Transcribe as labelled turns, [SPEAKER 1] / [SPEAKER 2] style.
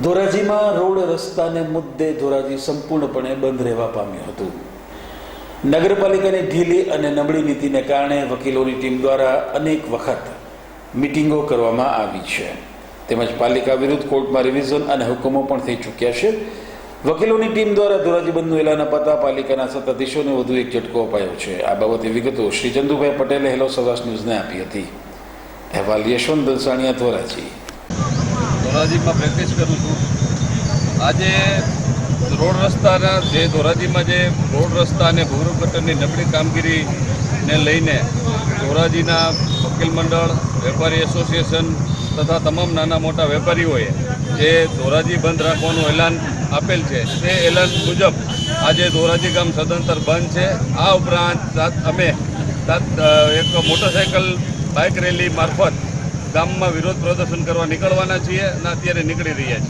[SPEAKER 1] ધોરાજીમાં road રસ્તાને મુદ્દે ધોરાજી સંપૂર્ણપણે બંધ રહેવા પામ્યું હતું. નગરપાલિકાની ઢીલી અને નબળી નીતિને કારણે વકીલોની ટીમ દ્વારા અનેક વખત મિટિંગો કરવામાં આવી છે. તેમજ પાલિકા વિરુદ્ધ કોર્ટમાં રિવિઝન અને હુકમો પણ થઈ ચૂક્યા છે. વકીલોની ટીમ દ્વારા ધોરાજી બંધનું એલાન અપાતા પાલિકાના સત્તાધીશોને વધુ એક ઝટકો અપાયો છે. આ બાબતે વિગતો શ્રી ચંદુભાઈ પટેલે હેલો સૌરાષ્ટ્ર ન્યૂઝને આપી હતી. અહેવાલ યશવંત દલસાણીયા, ધોરાજી.
[SPEAKER 2] ધોરાજીમાં પ્રેક્ટિસ કરું છું. આજે રોડ રસ્તાના જે ધોરાજીમાં જે રોડ રસ્તા અને ભૂગર્ભ નબળી કામગીરીને લઈને ધોરાજીના વકીલ મંડળ, વેપારી એસોસિએશન તથા તમામ નાના મોટા વેપારીઓએ જે ધોરાજી બંધ રાખવાનું એલાન આપેલ છે, તે એલાન મુજબ આજે ધોરાજી ગામ સદંતર બંધ છે. આ ઉપરાંત અમે એક મોટરસાઇકલ બાઇક રેલી મારફત ગામમાં વિરોધ પ્રદર્શન કરવા નીકળવાના છીએ અને અત્યારે નીકળી રહ્યા છીએ.